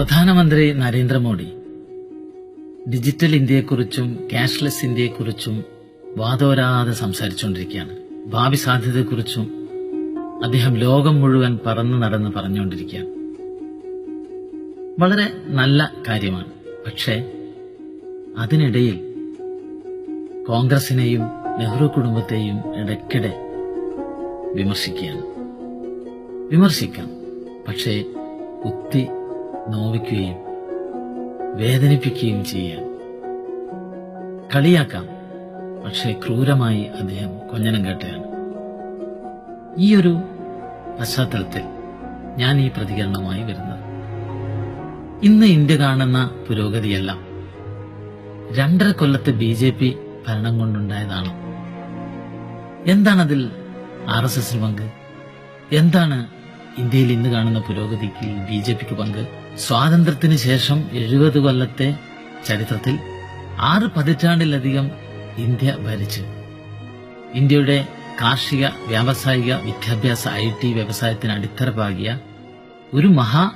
പ്രധാനമന്ത്രി നരേന്ദ്രമോദി ഡിജിറ്റൽ ഇന്ത്യയെക്കുറിച്ചും ക്യാഷ്ലെസ് ഇന്ത്യയെക്കുറിച്ചും വാതോരാതെ സംസാരിച്ചുകൊണ്ടിരിക്കുകയാണ്. ഭാവി സാധ്യതയെക്കുറിച്ചും അദ്ദേഹം ലോകം മുഴുവൻ പറന്നു നടന്ന് പറഞ്ഞുകൊണ്ടിരിക്കുകയാണ്. വളരെ നല്ല കാര്യമാണ്. പക്ഷേ അതിനിടയിൽ കോൺഗ്രസിനെയും നെഹ്റു കുടുംബത്തെയും ഇടയ്ക്കിടെ വിമർശിക്കുകയാണ്. വിമർശിക്കാം. പക്ഷേ കുത്തി നോവിക്കുകയും വേദനിപ്പിക്കുകയും ചെയ്യാൻ. കളിയാക്കാം പക്ഷേ ക്രൂരമായി അദ്ദേഹം കൊഞ്ഞനം കേട്ടയാണ് ഈ ഒരു പശ്ചാത്തലത്തിൽ ഞാൻ ഈ പ്രതികരണമായി വരുന്നത്. ഇന്ന് ഇന്ത്യ കാണുന്ന പുരോഗതിയെല്ലാം രണ്ടര കൊല്ലത്തെ ബി ജെ പി ഭരണം കൊണ്ടുണ്ടായതാണ്? എന്താണതിൽ ആർ എസ് എസിന് പങ്ക്? എന്താണ് ഇന്ത്യയിൽ ഇന്ന് കാണുന്ന പുരോഗതിക്ക് ബി ജെ പിക്ക് പങ്ക്? സ്വാതന്ത്ര്യത്തിന് ശേഷം എഴുപത് കൊല്ലത്തെ ചരിത്രത്തിൽ ആറ് പതിറ്റാണ്ടിലധികം ഇന്ത്യ ഭരിച്ചു. ഇന്ത്യയുടെ കാർഷിക വ്യാവസായിക വിദ്യാഭ്യാസ ഐ ടി വ്യവസായത്തിന് അടിത്തറ പാകിയ ഒരു മഹാ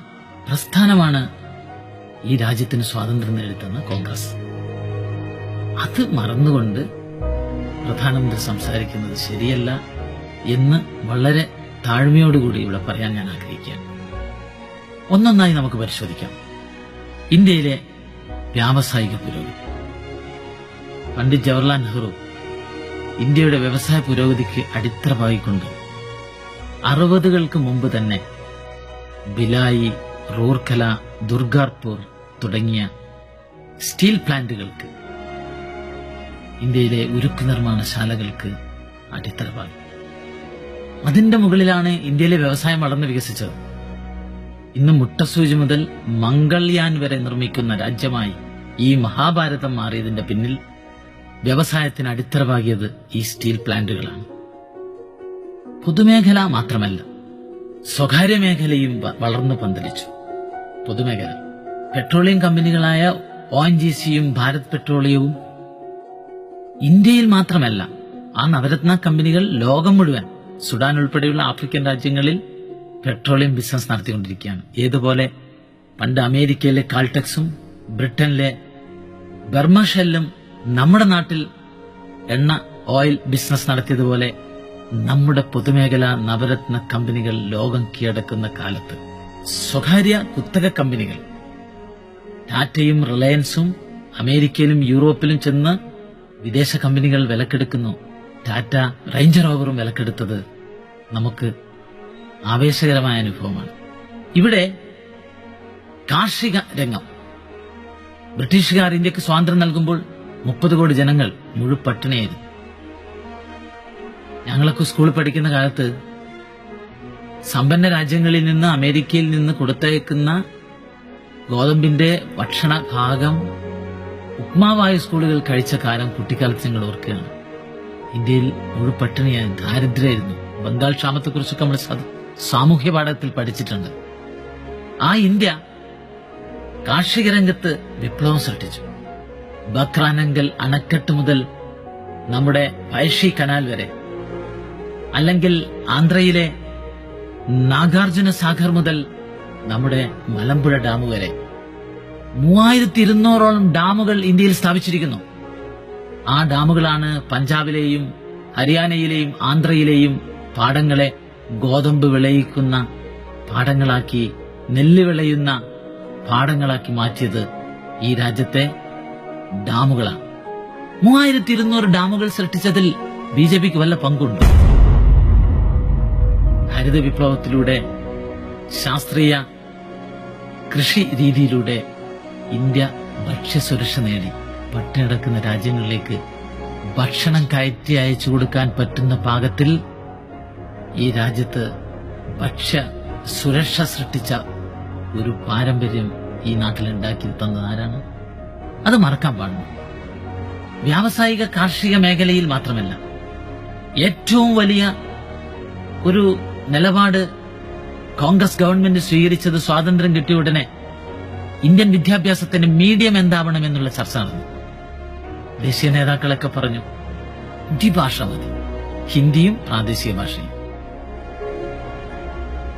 പ്രസ്ഥാനമാണ് ഈ രാജ്യത്തിന് സ്വാതന്ത്ര്യം നേടിത്തന്ന കോൺഗ്രസ്. അത് മറന്നുകൊണ്ട് പ്രധാനമന്ത്രി സംസാരിക്കുന്നത് ശരിയല്ല എന്ന് വളരെ താഴ്മയോടുകൂടി ഇവിടെ പറയാൻ ഞാൻ ആഗ്രഹിക്കുകയാണ്. ഒന്നൊന്നായി നമുക്ക് പരിശോധിക്കാം. ഇന്ത്യയിലെ വ്യാവസായിക പുരോഗതി. പണ്ഡിറ്റ് ജവഹർലാൽ നെഹ്റു ഇന്ത്യയുടെ വ്യവസായ പുരോഗതിക്ക് അടിത്തറ പാകിക്കൊണ്ട് അറുപതുകൾക്ക് മുമ്പ് തന്നെ ബിലായി റൂർക്കല ദുർഗാർപൂർ തുടങ്ങിയ സ്റ്റീൽ പ്ലാന്റുകൾക്ക് ഇന്ത്യയിലെ ഉരുക്ക് നിർമ്മാണശാലകൾക്ക് അടിത്തറ പാകി അതിന്റെ മുകളിലാണ് ഇന്ത്യയിലെ വ്യവസായം വളർന്ന് വികസിച്ചത്. ഇന്ന് മുട്ടസൂചി മുതൽ മംഗൾയാൻ വരെ നിർമ്മിക്കുന്ന രാജ്യമായി ഈ മഹാഭാരതം മാറിയതിന്റെ പിന്നിൽ വ്യവസായത്തിന് അടിത്തറവാകിയത് ഈ സ്റ്റീൽ പ്ലാന്റുകളാണ്. പൊതുമേഖല മാത്രമല്ല സ്വകാര്യ മേഖലയും വളർന്നു പന്തലിച്ചു. പൊതുമേഖല പെട്രോളിയം കമ്പനികളായ ഒ എൻ ജി സിയും ഭാരത് പെട്രോളിയവും ഇന്ത്യയിൽ മാത്രമല്ല ആ നവരത്ന കമ്പനികൾ ലോകം മുഴുവൻ സുഡാൻ ഉൾപ്പെടെയുള്ള ആഫ്രിക്കൻ രാജ്യങ്ങളിൽ പെട്രോളിയം ബിസിനസ് നടത്തിക്കൊണ്ടിരിക്കുകയാണ്. ഏതുപോലെ പണ്ട് അമേരിക്കയിലെ കാൾടെക്സും ബ്രിട്ടനിലെ ബർമഷെല്ലും നമ്മുടെ നാട്ടിൽ എണ്ണ ഓയിൽ ബിസിനസ് നടത്തിയതുപോലെ നമ്മുടെ പൊതുമേഖല നവരത്ന കമ്പനികൾ ലോകം കീഴടക്കുന്ന കാലത്ത്. സ്വകാര്യ കുത്തക കമ്പനികൾ. ടാറ്റയും റിലയൻസും അമേരിക്കയിലും യൂറോപ്പിലും ചെന്ന് വിദേശ കമ്പനികൾ വിലക്കെടുക്കുന്നു. ടാറ്റ റേഞ്ചർ ഓവറും വിലക്കെടുത്തത് നമുക്ക് ആവേശകരമായ അനുഭവമാണ്. ഇവിടെ കാർഷിക രംഗം. ബ്രിട്ടീഷുകാർ ഇന്ത്യയ്ക്ക് സ്വാതന്ത്ര്യം നൽകുമ്പോൾ മുപ്പത് കോടി ജനങ്ങൾ മുഴുപട്ടിണിയായിരുന്നു ഞങ്ങളൊക്കെ സ്കൂളിൽ പഠിക്കുന്ന കാലത്ത് സമ്പന്ന രാജ്യങ്ങളിൽ നിന്ന് അമേരിക്കയിൽ നിന്ന് കൊടുത്തയക്കുന്ന ഗോതമ്പിന്റെ ഭക്ഷണ ഭാഗം ഉപ്മാവായ സ്കൂളുകൾ കഴിച്ച കാലം കുട്ടിക്കാലത്ത് ഞങ്ങൾ ഓർക്കുകയാണ്. ഇന്ത്യയിൽ മുഴുപട്ടിണിയായി ദാരിദ്ര്യമായിരുന്നു. ബംഗാൾ ക്ഷാമത്തെക്കുറിച്ചൊക്കെ നമ്മൾ സ- സാമൂഹ്യ പാഠത്തിൽ പഠിച്ചിട്ടുണ്ട്. ആ ഇന്ത്യ കാർഷിക രംഗത്ത് വിപ്ലവം സൃഷ്ടിച്ചു. ബക്രാനങ്കൽ അണക്കെട്ട് മുതൽ നമ്മുടെ പഴശ്ശി കനാൽ വരെ. അല്ലെങ്കിൽ ആന്ധ്രയിലെ നാഗാർജുന സാഗർ മുതൽ നമ്മുടെ മലമ്പുഴ ഡാം വരെ. മൂവായിരത്തി ഇരുന്നൂറോളം ഡാമുകൾ ഇന്ത്യയിൽ സ്ഥാപിച്ചിരിക്കുന്നു. ആ ഡാമുകളാണ് പഞ്ചാബിലെയും ഹരിയാനയിലെയും ആന്ധ്രയിലെയും പാടങ്ങളെ ഗോതമ്പ് വിളയിക്കുന്ന പാടങ്ങളാക്കി നെല്ല് വിളയുന്ന പാടങ്ങളാക്കി മാറ്റിയത് ഈ രാജ്യത്തെ ഡാമുകളാണ്. മൂവായിരത്തി ഇരുന്നൂറ് ഡാമുകൾ സൃഷ്ടിച്ചതിൽ ബി ജെ പിക്ക് വല്ല പങ്കുണ്ട്? ഹരിത വിപ്ലവത്തിലൂടെ ശാസ്ത്രീയ കൃഷി രീതിയിലൂടെ ഇന്ത്യ ഭക്ഷ്യസുരക്ഷ നേടി. പട്ടിണടക്കുന്ന രാജ്യങ്ങളിലേക്ക് ഭക്ഷണം കയറ്റി അയച്ചു കൊടുക്കാൻ പറ്റുന്ന പാകത്തിൽ ഈ രാജ്യത്ത് ഭക്ഷ്യ സുരക്ഷ സൃഷ്ടിച്ച ഒരു പാരമ്പര്യം ഈ നാട്ടിൽ ഉണ്ടാക്കി തന്നത് ആരാണ്? അത് മറക്കാൻ പാടില്ല. വ്യാവസായിക കാർഷിക മേഖലയിൽ മാത്രമല്ല ഏറ്റവും വലിയ ഒരു നിലപാട് കോൺഗ്രസ് ഗവൺമെന്റ് സ്വീകരിച്ചത് സ്വാതന്ത്ര്യം കിട്ടിയ ഉടനെ ഇന്ത്യൻ വിദ്യാഭ്യാസത്തിന്റെ മീഡിയം എന്താവണം എന്നുള്ള ചർച്ച നടന്നു. ദേശീയ നേതാക്കളൊക്കെ പറഞ്ഞു ദ്വിഭാഷ മതി. ഹിന്ദിയും പ്രാദേശിക ഭാഷയും.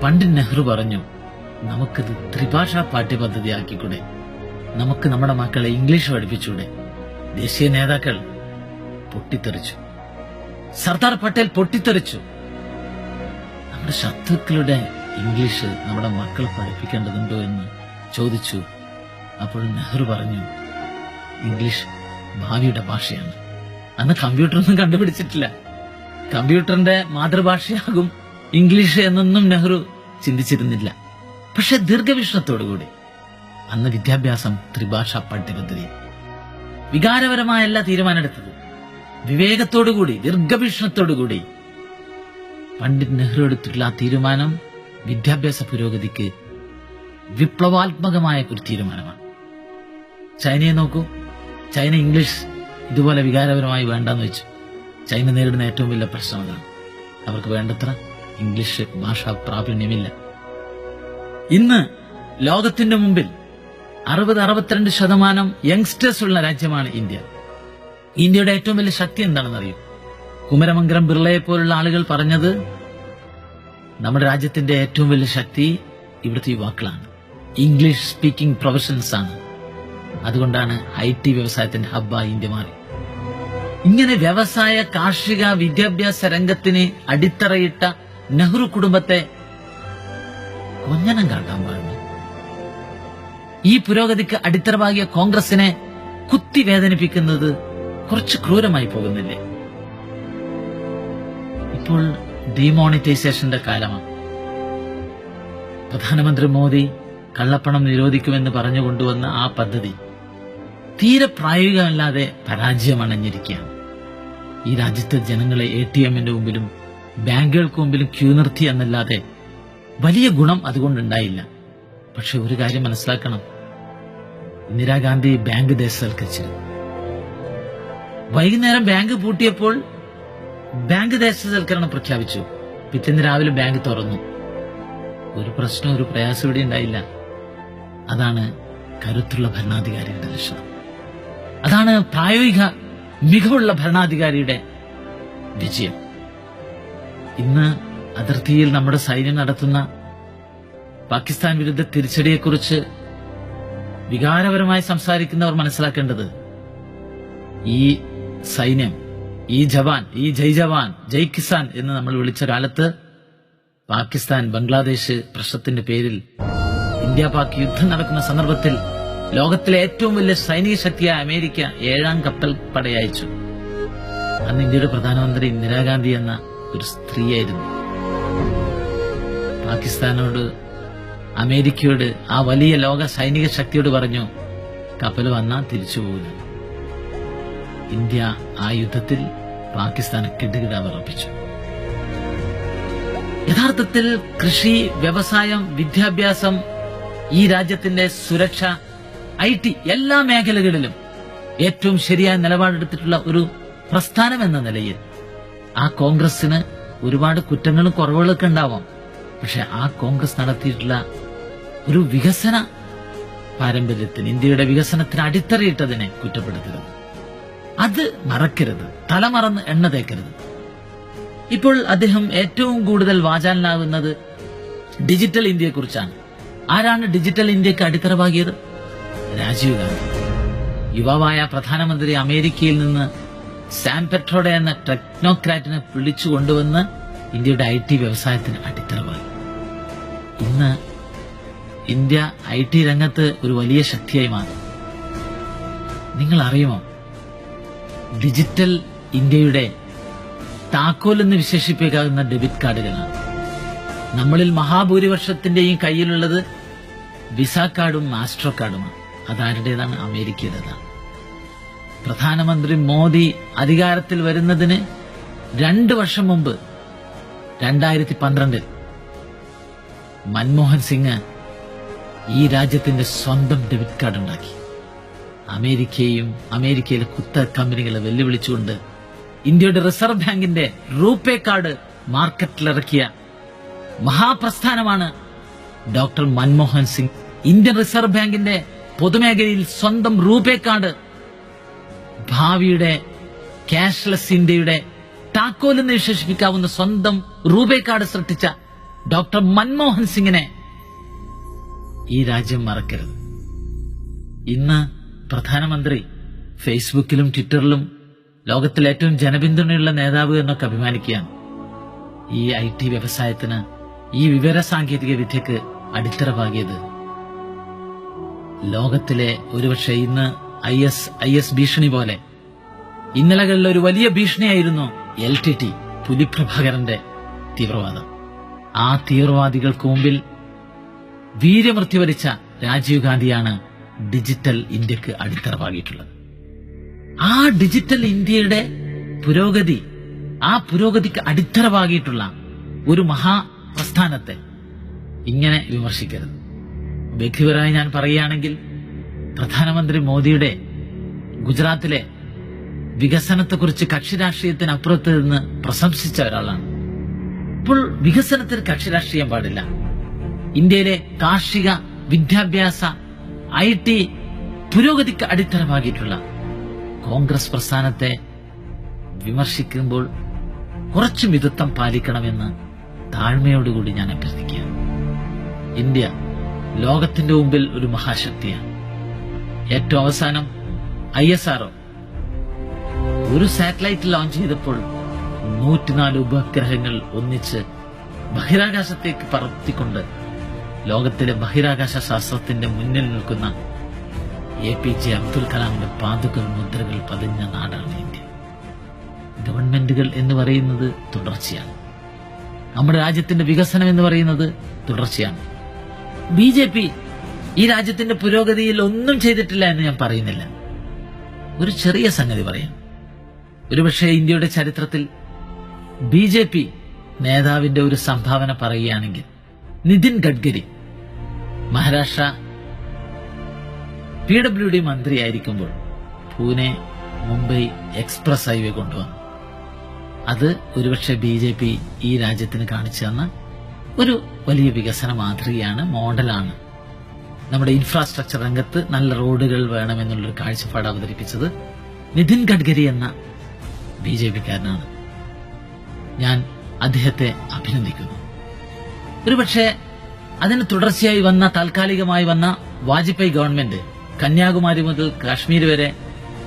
പണ്ഡിറ്റ് നെഹ്റു പറഞ്ഞു നമുക്കിത് ത്രിഭാഷാ പാഠ്യപദ്ധതി ആക്കിക്കൂടെ നമുക്ക് നമ്മുടെ മക്കളെ ഇംഗ്ലീഷ് പഠിപ്പിച്ചൂടെ ദേശീയ നേതാക്കൾ പൊട്ടിത്തെറിച്ചു. സർദാർ പട്ടേൽ പൊട്ടിത്തെറിച്ചു. നമ്മുടെ ശത്രുക്കളുടെ ഇംഗ്ലീഷ് നമ്മുടെ മക്കളെ പഠിപ്പിക്കേണ്ടതുണ്ടോ എന്ന് ചോദിച്ചു. അപ്പോൾ നെഹ്റു പറഞ്ഞു ഇംഗ്ലീഷ് ഭാവിയുടെ ഭാഷയാണ്. അന്ന് കമ്പ്യൂട്ടറൊന്നും കണ്ടുപിടിച്ചിട്ടില്ല. കമ്പ്യൂട്ടറിന്റെ മാതൃഭാഷയാകും ഇംഗ്ലീഷ് എന്നൊന്നും നെഹ്റു ചിന്തിച്ചിരുന്നില്ല. പക്ഷെ ദീർഘവീക്ഷണത്തോടുകൂടി അന്ന് വിദ്യാഭ്യാസം ത്രിഭാഷാ പാഠ്യപദ്ധതി വികാരപരമായല്ല തീരുമാനമെടുത്തത്. വിവേകത്തോടുകൂടി ദീർഘവീക്ഷണത്തോടുകൂടി പണ്ഡിറ്റ് നെഹ്റു എടുത്തിട്ടുള്ള ആ തീരുമാനം വിദ്യാഭ്യാസ പുരോഗതിക്ക് വിപ്ലവാത്മകമായ ഒരു തീരുമാനമാണ്. ചൈനയെ നോക്കൂ. ചൈന ഇംഗ്ലീഷ് ഇതുപോലെ വികാരപരമായി വേണ്ടെന്ന് വെച്ചു. ചൈന നേരിടുന്ന ഏറ്റവും വലിയ പ്രശ്നം അതാണ് അവർക്ക് വേണ്ടത്ര ഇംഗ്ലീഷ് ഭാഷാ പ്രാവീണ്യമില്ല. ഇന്ന് ലോകത്തിന്റെ മുമ്പിൽ അറുപത് അറുപത്തിരണ്ട് ശതമാനം യങ്സ്റ്റേഴ്സ് ഉള്ള രാജ്യമാണ് ഇന്ത്യ. ഇന്ത്യയുടെ ഏറ്റവും വലിയ ശക്തി എന്താണെന്ന് അറിയും കുമരമംഗലം ബിർളയെ പോലുള്ള ആളുകൾ പറഞ്ഞത് നമ്മുടെ രാജ്യത്തിന്റെ ഏറ്റവും വലിയ ശക്തി ഇവിടുത്തെ യുവാക്കളാണ്. ഇംഗ്ലീഷ് സ്പീക്കിംഗ് പ്രൊഫഷൻസ് ആണ്. അതുകൊണ്ടാണ് ഐ ടി വ്യവസായത്തിന്റെ ഹബ്ബായി ഇന്ത്യ മാറി. ഇങ്ങനെ വ്യവസായ കാർഷിക വിദ്യാഭ്യാസ രംഗത്തിന് അടിത്തറയിട്ട നെഹ്റു കുടുംബത്തെ കൊഞ്ഞനം കാട്ടാൻ പാടില്ല ഈ പുരോഗതിക്ക് അടിത്തറവാകിയ കോൺഗ്രസിനെ കുത്തി വേദനിപ്പിക്കുന്നത് കുറച്ച് ക്രൂരമായി പോകുന്നില്ലേ? ഇപ്പോൾ ഡിമോണിറ്റൈസേഷന്റെ കാലമാണ്. പ്രധാനമന്ത്രി മോദി കള്ളപ്പണം നിരോധിക്കുമെന്ന് പറഞ്ഞു കൊണ്ടുവന്ന ആ പദ്ധതി തീരെ പ്രായോഗികമല്ലാതെ പരാജയമണഞ്ഞിരിക്കുകയാണ്. ഈ രാജ്യത്തെ ജനങ്ങളെ എ ടി എമ്മിന്റെ മുമ്പിലും ബാങ്കുകൾക്ക് മുമ്പിലും ക്യൂ നിർത്തി എന്നല്ലാതെ വലിയ ഗുണം അതുകൊണ്ടുണ്ടായില്ല. പക്ഷെ ഒരു കാര്യം മനസ്സിലാക്കണം. ഇന്ദിരാഗാന്ധി ബാങ്ക് ദേശസൽക്കരിച്ചിരുന്നു വൈകുന്നേരം ബാങ്ക് പൂട്ടിയപ്പോൾ ബാങ്ക് ദേശസൽക്കരണം പ്രഖ്യാപിച്ചു. പിറ്റേന്ന് രാവിലെ ബാങ്ക് തുറന്നു. ഒരു പ്രശ്നം ഒരു പ്രയാസം ഇവിടെ ഉണ്ടായില്ല. അതാണ് കരുത്തുള്ള ഭരണാധികാരിയുടെ ലക്ഷണം. അതാണ് പ്രായോഗിക മികവുള്ള ഭരണാധികാരിയുടെ വിജയം. ഇന്ന് അതിർത്തിയിൽ നമ്മുടെ സൈന്യം നടത്തുന്ന പാകിസ്ഥാൻ വിരുദ്ധ തിരിച്ചടിയെക്കുറിച്ച് വികാരപരമായി സംസാരിക്കുന്നവർ മനസ്സിലാക്കേണ്ടത് ഈ സൈന്യം ഈ ജവാൻ ഈ ജയ് ജവാൻ ജയ് കിസാൻ എന്ന് നമ്മൾ വിളിച്ച കാലത്ത് പാകിസ്ഥാൻ ബംഗ്ലാദേശ് പ്രശ്നത്തിന്റെ പേരിൽ ഇന്ത്യ പാക് യുദ്ധം നടക്കുന്ന സന്ദർഭത്തിൽ ലോകത്തിലെ ഏറ്റവും വലിയ സൈനിക ശക്തിയായ അമേരിക്ക ഏഴാം കപ്പൽ പടയച്ചു അന്ന് ഇന്ത്യയുടെ പ്രധാനമന്ത്രി ഇന്ദിരാഗാന്ധി എന്ന ഒരു സ്ത്രീയായിരുന്നു. പാകിസ്ഥാനോട് അമേരിക്കയോട് ആ വലിയ ലോക സൈനിക ശക്തിയോട് പറഞ്ഞു കപ്പൽ വന്നാൽ തിരിച്ചു പോകില്ല ഇന്ത്യ ആ യുദ്ധത്തിൽ പാകിസ്ഥാനെ കിടുകിട വിറപ്പിച്ചു യഥാർത്ഥത്തിൽ കൃഷി വ്യവസായം വിദ്യാഭ്യാസം ഈ രാജ്യത്തിന്റെ സുരക്ഷ ഐ ടി എല്ലാ മേഖലകളിലും ഏറ്റവും ശരിയായ നിലപാടെടുത്തിട്ടുള്ള ഒരു പ്രസ്ഥാനം എന്ന നിലയിൽ ആ കോൺഗ്രസിന് ഒരുപാട് കുറ്റങ്ങളും കുറവുകളൊക്കെ ഉണ്ടാവാം. പക്ഷെ ആ കോൺഗ്രസ് നടത്തിയിട്ടുള്ള ഒരു വികസന പാരമ്പര്യത്തിന് ഇന്ത്യയുടെ വികസനത്തിന് അടിത്തറയിട്ടതിനെ കുറ്റപ്പെടുത്തരുത്. അത് മറക്കരുത്. തലമറന്ന് എണ്ണ തേക്കരുത്. ഇപ്പോൾ അദ്ദേഹം ഏറ്റവും കൂടുതൽ വാചാലനാകുന്നത് ഡിജിറ്റൽ ഇന്ത്യയെക്കുറിച്ചാണ്. ആരാണ് ഡിജിറ്റൽ ഇന്ത്യയ്ക്ക് അടിത്തറവാകിയത് രാജീവ് ഗാന്ധി. യുവാവായ പ്രധാനമന്ത്രി അമേരിക്കയിൽ നിന്ന് സാം പെട്രോഡ എന്ന ടെക്നോക്രാറ്റിനെ വിളിച്ചു കൊണ്ടുവന്ന് ഇന്ത്യയുടെ ഐ ടി വ്യവസായത്തിന് അടിത്തറവായി. ഇന്ന് ഇന്ത്യ ഐ ടി രംഗത്ത് ഒരു വലിയ ശക്തിയായി മാറി. നിങ്ങൾ അറിയുമോ ഡിജിറ്റൽ ഇന്ത്യയുടെ താക്കോൽ എന്ന് വിശേഷിപ്പിക്കാവുന്ന ഡെബിറ്റ് കാർഡുകളാണ്. നമ്മളിൽ മഹാഭൂരിപക്ഷത്തിന്റെയും കയ്യിലുള്ളത് വിസ കാർഡും മാസ്റ്റർ കാർഡുമാണ്. അതാരുടേതാണ്? അമേരിക്കയുടേതാണ്. പ്രധാനമന്ത്രി മോദി അധികാരത്തിൽ വരുന്നതിന് രണ്ട് വർഷം മുമ്പ് രണ്ടായിരത്തി പന്ത്രണ്ടിൽ മൻമോഹൻ സിംഗ് ഈ രാജ്യത്തിന്റെ സ്വന്തം ഡെബിറ്റ് കാർഡ് ഉണ്ടാക്കി. അമേരിക്കയും അമേരിക്കയിലെ കുത്ത കമ്പനികളെ വെല്ലുവിളിച്ചുകൊണ്ട് ഇന്ത്യയുടെ റിസർവ് ബാങ്കിന്റെ റൂപേ കാർഡ് മാർക്കറ്റിലിറക്കിയ മഹാപ്രസ്ഥാനമാണ് doctor Manmohan Singh. Indian reserve ബാങ്കിന്റെ പൊതുമേഖലയിൽ സ്വന്തം റൂപേ കാർഡ് ഭാവിയുടെ ക്യാഷ്ലെസ് ഇന്ത്യയുടെ താക്കോൽ എന്ന് വിശേഷിപ്പിക്കാവുന്ന സ്വന്തം കാർഡ് സൃഷ്ടിച്ച ഡോക്ടർ മൻമോഹൻ സിംഗിനെ ഈ രാജ്യം മറക്കരുത്. ഇന്ന് പ്രധാനമന്ത്രി ഫേസ്ബുക്കിലും ട്വിറ്ററിലും ലോകത്തിലെ ഏറ്റവും ജനപിന്തുണയുള്ള നേതാവ് എന്നൊക്കെ അഭിമാനിക്കുകയാണ്. ഈ ഐ ടി വ്യവസായത്തിന് ഈ വിവര സാങ്കേതിക വിദ്യക്ക് അടിത്തറ പാകിയത് ലോകത്തിലെ ഒരുപക്ഷെ ഇന്ന് ഐ എസ് ഐ എസ് ഭീഷണി പോലെ. ഇന്നലകളിൽ ഒരു വലിയ ഭീഷണിയായിരുന്നു എൽ ടി ടി പുലിപ്രഭാകരന്റെ തീവ്രവാദം. ആ തീവ്രവാദികൾക്ക് മുമ്പിൽ വീര്യമൃത്യു വരിച്ച രാജീവ് ഗാന്ധിയാണ് ഡിജിറ്റൽ ഇന്ത്യയ്ക്ക് അടിത്തറ പാകിയിട്ടുള്ളത് ആ ഡിജിറ്റൽ ഇന്ത്യയുടെ പുരോഗതി ആ പുരോഗതിക്ക് അടിത്തറ പാകിയിട്ടുള്ള ഒരു മഹാപ്രസ്ഥാനത്തെ ഇങ്ങനെ വിമർശിക്കരുത്. വ്യക്തിപരമായി ഞാൻ പറയുകയാണെങ്കിൽ പ്രധാനമന്ത്രി മോദിയുടെ ഗുജറാത്തിലെ വികസനത്തെക്കുറിച്ച് കക്ഷി രാഷ്ട്രീയത്തിനപ്പുറത്ത് നിന്ന് പ്രശംസിച്ച ഒരാളാണ്. ഇപ്പോൾ വികസനത്തിന് കക്ഷി രാഷ്ട്രീയം പാടില്ല. ഇന്ത്യയിലെ കാർഷിക വിദ്യാഭ്യാസ ഐ ടി പുരോഗതിക്ക് അടിത്തരമാകിയിട്ടുള്ള കോൺഗ്രസ് പ്രസ്ഥാനത്തെ വിമർശിക്കുമ്പോൾ കുറച്ച് മിതത്വം പാലിക്കണമെന്ന് താഴ്മയോടുകൂടി ഞാൻ അഭ്യർത്ഥിക്കുക ഇന്ത്യ ലോകത്തിന്റെ മുമ്പിൽ ഒരു മഹാശക്തിയാണ്. ഏറ്റവും അവസാനം ഐ എസ് ആർഒ ഒരു സാറ്റലൈറ്റ് ലോഞ്ച് ചെയ്തപ്പോൾ നൂറ്റിനാല് ഉപഗ്രഹങ്ങൾ ഒന്നിച്ച് ബഹിരാകാശത്തേക്ക് പറത്തിക്കൊണ്ട് ലോകത്തിലെ ബഹിരാകാശ ശാസ്ത്രത്തിന്റെ മുന്നിൽ നിൽക്കുന്ന എ പി ജെ അബ്ദുൽ കലാമിന്റെ പാതുക മുദ്രകൾ പതിഞ്ഞ നാടാണ് ഇന്ത്യ. ഗവൺമെന്റുകൾ എന്ന് പറയുന്നത് തുടർച്ചയാണ്. നമ്മുടെ രാജ്യത്തിന്റെ വികസനം എന്ന് പറയുന്നത് തുടർച്ചയാണ്. ബി ജെ പി ഈ രാജ്യത്തിന്റെ പുരോഗതിയിൽ ഒന്നും ചെയ്തിട്ടില്ല എന്ന് ഞാൻ പറയുന്നില്ല. ഒരു ചെറിയ സംഗതി പറയാം. ഒരുപക്ഷെ ഇന്ത്യയുടെ ചരിത്രത്തിൽ ബി ജെ പി നേതാവിന്റെ ഒരു സംഭാവന പറയുകയാണെങ്കിൽ Nitin Gadkari Maharashtra P W D മന്ത്രിയായിരിക്കുമ്പോൾ Pune Mumbai express highway കൊണ്ടുവന്നു. അത് ഒരുപക്ഷെ ബി ജെ പി ഈ രാജ്യത്തിന് കാണിച്ചു തന്ന ഒരു വലിയ വികസന മാതൃകയാണ് മോഡലാണ്. നമ്മുടെ ഇൻഫ്രാസ്ട്രക്ചർ രംഗത്ത് നല്ല റോഡുകൾ വേണമെന്നുള്ളൊരു കാഴ്ചപ്പാട് അവതരിപ്പിച്ചത് നിതിൻ ഗഡ്കരി എന്ന ബി ജെ പിക്കാരനാണ്. ഞാൻ അദ്ദേഹത്തെ അഭിനന്ദിക്കുന്നു. ഒരുപക്ഷെ അതിന് തുടർച്ചയായി വന്ന താൽക്കാലികമായി വന്ന വാജ്പേയി ഗവൺമെന്റ് കന്യാകുമാരി മുതൽ കാശ്മീർ വരെ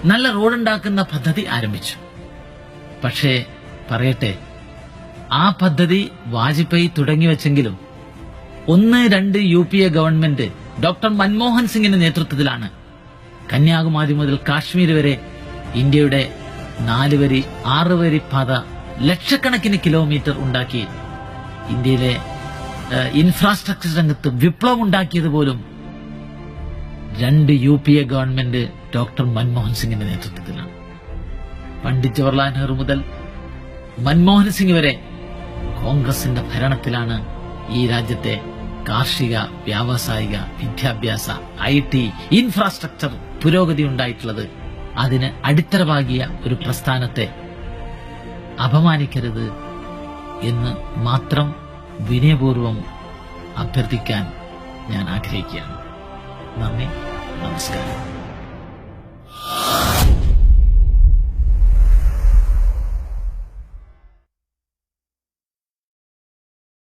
നല്ല റോഡുണ്ടാക്കുന്ന പദ്ധതി ആരംഭിച്ചു. പക്ഷേ പറയട്ടെ ആ പദ്ധതി വാജ്പേയി തുടങ്ങിവെച്ചെങ്കിലും ഒന്ന് രണ്ട് U P A government doctor Manmohan സിംഗിന്റെ നേതൃത്വത്തിലാണ് കന്യാകുമാരി മുതൽ കാശ്മീർ വരെ ഇന്ത്യയുടെ നാല് വരി ആറ് വരി പാത ലക്ഷക്കണക്കിന് കിലോമീറ്റർ ഉണ്ടാക്കി ഇന്ത്യയിലെ ഇൻഫ്രാസ്ട്രക്ചർ രംഗത്ത് വിപ്ലവം ഉണ്ടാക്കിയത് പോലും രണ്ട് U P A government doctor Manmohan സിംഗിന്റെ നേതൃത്വത്തിലാണ്. പണ്ഡിറ്റ് ജവഹർലാൽ നെഹ്റു മുതൽ മൻമോഹൻ സിംഗ് വരെ കോൺഗ്രസിന്റെ ഭരണത്തിലാണ് ഈ രാജ്യത്തെ കാർഷിക വ്യാവസായിക വിദ്യാഭ്യാസ ഐ ടി ഇൻഫ്രാസ്ട്രക്ചർ പുരോഗതി ഉണ്ടായിട്ടുള്ളത് അതിന് അടിത്തറവാകിയ ഒരു പ്രസ്ഥാനത്തെ അപമാനിക്കരുത് എന്ന് മാത്രം വിനയപൂർവം അഭ്യർത്ഥിക്കാൻ ഞാൻ ആഗ്രഹിക്കുകയാണ്. നന്ദി നമസ്കാരം.